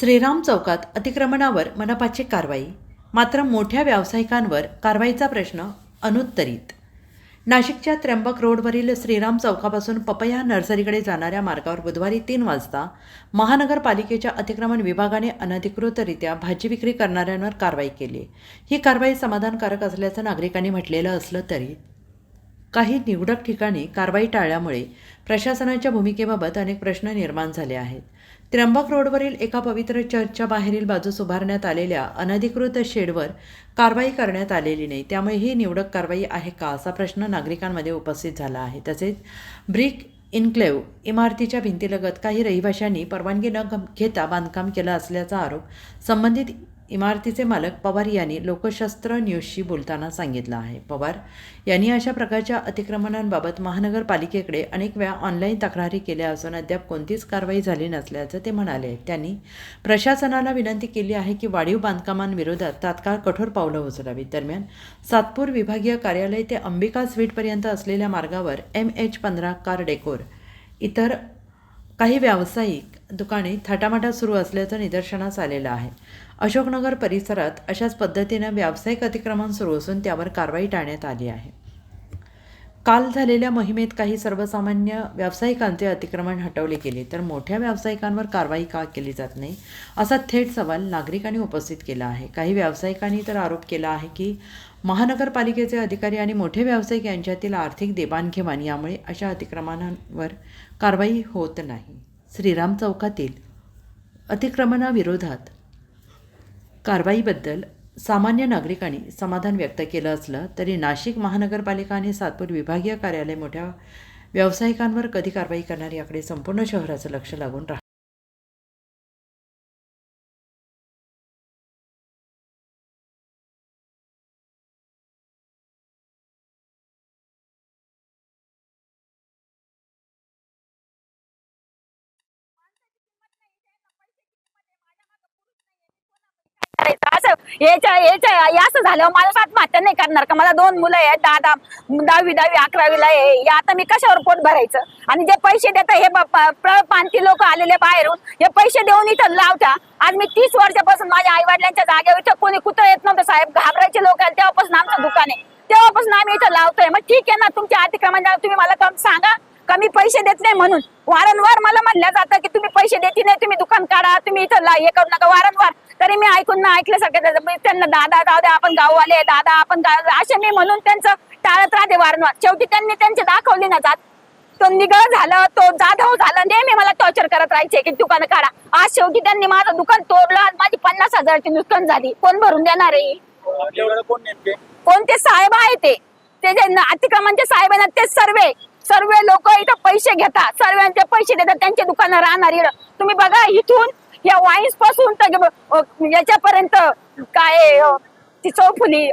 श्रीराम चौकात अतिक्रमणावर मनपाची कारवाई. मात्र मोठ्या व्यावसायिकांवर कारवाईचा प्रश्न अनुत्तरित. नाशिकच्या त्र्यंबक रोडवरील श्रीराम चौकापासून पपया नर्सरीकडे जाणाऱ्या मार्गावर बुधवारी तीन वाजता महानगरपालिकेच्या अतिक्रमण विभागाने अनधिकृतरित्या भाजी विक्री करणाऱ्यांवर कारवाई केली. ही कारवाई समाधानकारक असल्याचं नागरिकांनी म्हटलेलं असलं तरी काही निवडक ठिकाणी कारवाई टाळल्यामुळे प्रशासनाच्या भूमिकेबाबत अनेक प्रश्न निर्माण झाले आहेत. त्र्यंबक रोडवरील एका पवित्र चर्चच्या बाहेरील बाजूस उभारण्यात आलेल्या अनधिकृत शेडवर कारवाई करण्यात आलेली नाही. त्यामुळे ही निवडक कारवाई आहे का असा प्रश्न नागरिकांमध्ये उपस्थित झाला आहे. तसेच ब्रिक इन्क्लेव्ह इमारतीच्या भिंतीलगत काही रहिवाशांनी परवानगी न घेता बांधकाम केलं असल्याचा आरोप संबंधित इमारतीचे मालक पवार यांनी लोकशस्त्र न्यूजशी बोलताना सांगितलं आहे. पवार यांनी अशा प्रकारच्या अतिक्रमणांबाबत महानगरपालिकेकडे अनेक वेळा ऑनलाईन तक्रारी केल्या असून अद्याप कोणतीच कारवाई झाली नसल्याचं ते म्हणाले. त्यांनी प्रशासनाला विनंती केली आहे की वाढीव बांधकामांविरोधात तात्काळ कठोर पावलं उचलावीत. दरम्यान सातपूर विभागीय कार्यालय ते अंबिका स्वीटपर्यंत असलेल्या मार्गावर एम एच पंधरा कार डेकोर इतर काही व्यावसायिक दुकाने थाटामाटात सुरू असल्याचं निदर्शनास आलेलं आहे. अशोकनगर परिसरात अशाच पद्धतीनं व्यावसायिक अतिक्रमण सुरू असून त्यावर कारवाई टाळण्यात आली आहे. काल झालेल्या मोहिमेत काही सर्वसामान्य व्यावसायिकांचे अतिक्रमण हटवले गेले तर मोठ्या व्यावसायिकांवर कारवाई का केली जात नाही असा थेट सवाल नागरिकांनी उपस्थित केला आहे. काही व्यावसायिकांनी तर आरोप केला आहे की महानगरपालिकेचे अधिकारी आणि मोठे व्यावसायिक यांच्यातील आर्थिक देवाणघेवाण यामुळे अशा अतिक्रमणांवर कारवाई होत नाही. श्रीराम चौकातील अतिक्रमणाविरोधात कारवाईबद्दल सामान्य नागरिकांनी समाधान व्यक्त केलं असलं तरी नाशिक महानगरपालिका आणि सातपूर विभागीय कार्यालय मोठ्या व्यावसायिकांवर कधी कारवाई करणार याकडे संपूर्ण शहराचं लक्ष लागून राहतं याच्या याच्या असं झालं मला आत्महत्या नाही करणार का? मला दोन मुलं आहेत दादा दहावी दहावी अकरावीला आहे. या आता मी कशावर पोट भरायचं? आणि जे पैसे देतात हे ब- लोक आलेले बाहेरून हे पैसे देऊन इथं लावता. आज मी तीस वर्षापासून माझ्या आई वडिलांच्या जागेवर इथं कोणी कुत्र येत नव्हतं साहेब. घाबरायचे लोक आले तेव्हापासून आमचं दुकान आहे. तेव्हापासून आम्ही इथं लावतोय. मग ठीक आहे ना तुमच्या अतिक्रमण तुम्ही मला कम सांगा. कमी पैसे देत नाही म्हणून. वारंवार मला म्हणलं जातं की तुम्ही पैसे देत नाही तुम्ही दुकान काढा तुम्ही इथं ला- हे करू नका. वारंवार तरी मी ऐकून ना ऐकल्यासारखं त्यांना दादा दादा आपण गाववाले दादा आपण गाव असे मी म्हणून त्यांचं टाळत राहते वारंवार. शेवटी त्यांनी त्यांचे दाखवली ना जात. तो निगळ झालं तो जाधव झालं. नेहमी मला टॉर्चर करत राहायचे की दुकान काढा. आज शेवटी त्यांनी माझं दुकान तोडलं आज माझी पन्नास हजाराची नुकसान झाली. कोण भरून देणार आहे? कोणते साहेब आहे ते? ते जे अतिक्रमणचे साहेब ना ते सर्वे. सर्व लोक इथं पैसे घेतात. सर्वांचे पैसे देतात. त्यांचे दुकानं राहणार. तुम्ही बघा इथून या वाईन्सपासून तर याच्यापर्यंत काय ती चौफुली.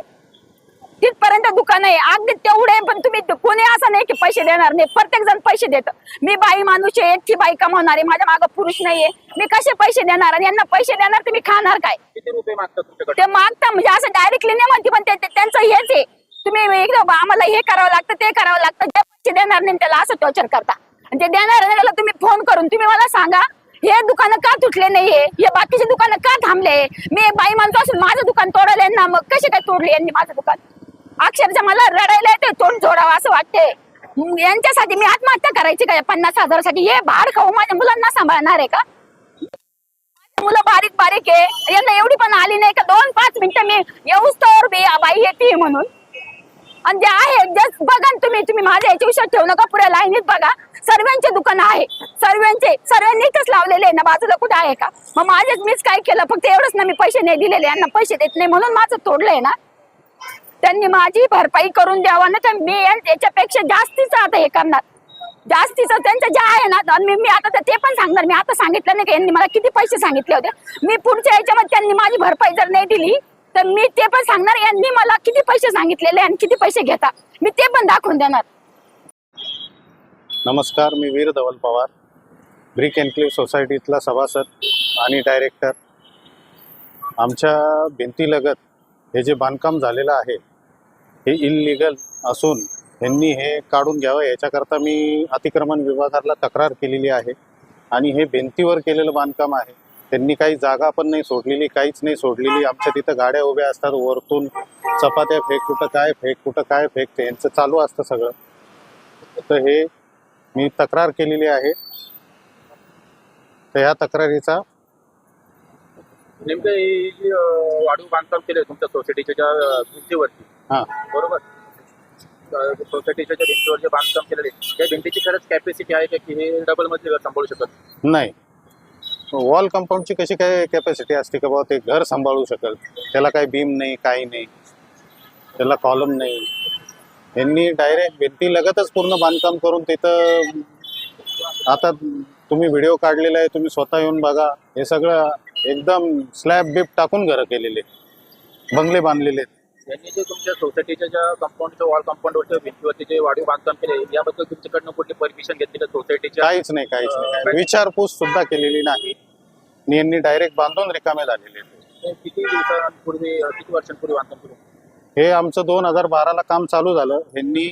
तिथपर्यंत दुकान आहे. अगदी तेवढे पण तुम्ही कोणी असं नाही की पैसे देणार नाही. प्रत्येक जण पैसे देत. मी बाई माणूस आहे एकटी बाई कमावणार. आहे माझ्या मागं पुरुष नाहीये. मी कसे पैसे देणार आणि यांना पैसे देणार मी खाणार काय? ते मागता म्हणजे असं डायरेक्टली नाही म्हणते पण त्यांचं हेच आहे. तुम्ही एकदम आम्हाला हे करावं लागतं ते करावं लागतं. जे पैसे देणार नाही त्याला असं टॉर्चर करता. आणि ते देणार नाही त्याला तुम्ही फोन करून तुम्ही मला सांगा हे दुकान का तुटले नाहीये? हे बाकीचे दुकानं का थांबले? मी बाई माणसं असून माझं दुकान तोडले ना मग कसे काय तोडले यांनी माझं दुकान? अक्षरशः मला रडायला येते तोंड जोडावं असं वाटते यांच्यासाठी मी आत्महत्या करायची का पन्नास हजारासाठी? हे भाड खाऊ माझ्या मुलांना सांभाळणार आहे का? मुलं बारीक बारीक आहे. यांना एवढी पण आली नाही का? दोन पाच मिनिटं मी येऊच तर बाई येते म्हणून. आणि जे आहे जे बघा ना तुम्ही तुम्ही माझ्या याच्या विषयात ठेवू नका पुढे लाईनीत बघा. सर्वांचे दुकान आहे. सर्वांचे सर्वांनीच लावलेले आहे ना बाजूला कुठे आहे का? मग माझेच मीच काय केलं? फक्त एवढंच ना मी पैसे नाही दिलेले यांना पैसे देत नाही म्हणून माझं तोडलंय ना. त्यांनी माझी भरपाई करून द्यावा ना तर मी याच्यापेक्षा जास्तीच आता हे करणार. जास्तीचं त्यांचं जे आहे ना मी मी आता तर ते पण सांगणार. मी आता सांगितलं नाही का यांनी मला किती पैसे सांगितले होते. मी पुढच्या याच्यामध्ये त्यांनी माझी भरपाई जर नाही दिली तर मी ते पण सांगणार यांनी मला किती पैसे सांगितलेले आणि किती पैसे घेता. मी ते पण दाखवून देणार. नमस्कार मी वीर धवल पवार ब्रिक एन्क्लेव्ह सोसायटीतला सभासद आणि डायरेक्टर आमच्या भिंतीलगत हे जे बांधकाम झालेलं आहे हे इनलिगल असून यांनी हे काढून घ्यावं याच्याकरता मी अतिक्रमण विभागाला तक्रार केलेली आहे. आणि हे भिंतीवर केलेलं बांधकाम आहे. त्यांनी काही जागा पण नाही सोडलेली काहीच नाही सोडलेली. आमच्या तिथं गाड्या उभ्या असतात वरतून चपात्या फेक कुठं काय फेक कुठं काय फेक ते यांचं चालू असतं सगळं. तर हे मी तक्रार केलेली आहे. तर ह्या तक्रारीचा नेमकं हे जे अं, वाढीव बांधकाम केलंय तुमच्या सोसायटीच्या ज्या अं, भिंतीवरती. हां. बरोबर? अं, सोसायटीच्या ज्या भिंतीवर जे बांधकाम केलेलं आहे त्या भिंतीची खरंच कॅपॅसिटी आहे का की हे डबल मधले घर सांभाळू शकत नाही. हो, वॉल कंपाऊंडची कशी काय कॅपॅसिटी असते का बाबा ते घर सांभाळू शकेल. त्याला काही बीम नाही काही नाही. त्याला कॉलम नाही. यांनी डायरेक्ट भिंती लगतच पूर्ण बांधकाम करून तिथं आता तुम्ही व्हिडिओ काढलेला आहे तुम्ही स्वतः येऊन बघा. हे सगळं एकदम स्लॅब बिप टाकून घरं केलेले बंगले बांधलेले आहेत. यांनी जे तुमच्या सोसायटीच्या ज्या कंपाऊंडच्या वॉल कंपाऊंडवरच्या भिंतीवरती जे वाढीव बांधकाम केले याबद्दल तुमच्याकडनं कुठली परमिशन घेतली सोसायटीच्या काहीच नाही काहीच नाही. विचारपूस सुद्धा केलेली नाही. आणि यांनी डायरेक्ट बांधून रिकामे झालेले आहेत. हे किती दिवसांपूर्वी अं, किती वर्षांपूर्वी बांधकाम सुरू हे आमचं दोन हजार बाराला काम चालू झालं. ह्यांनी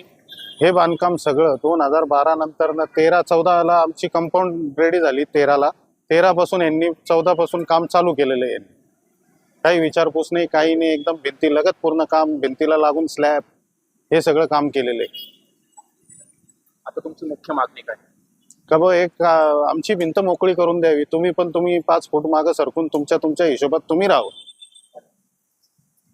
हे बांधकाम सगळं दोन हजार बारा नंतर न तेरा चौदाला आमची कंपाऊंड रेडी झाली तेराला. तेरा पासून यांनी चौदा पासून काम चालू केलेलं आहे यांनी. काही विचारपूस नाही काही नाही एकदम भिंती लगत पूर्ण काम भिंतीला लागून स्लॅब हे सगळं काम केलेलं आहे. आता तुमची मुख्य मागणी काय? का बा एक आ, आमची भिंत मोकळी करून द्यावी. तुम्ही पण तुम्ही पाच फूट मागं सरकून तुमच्या तुमच्या हिशोबात तुम्ही राहा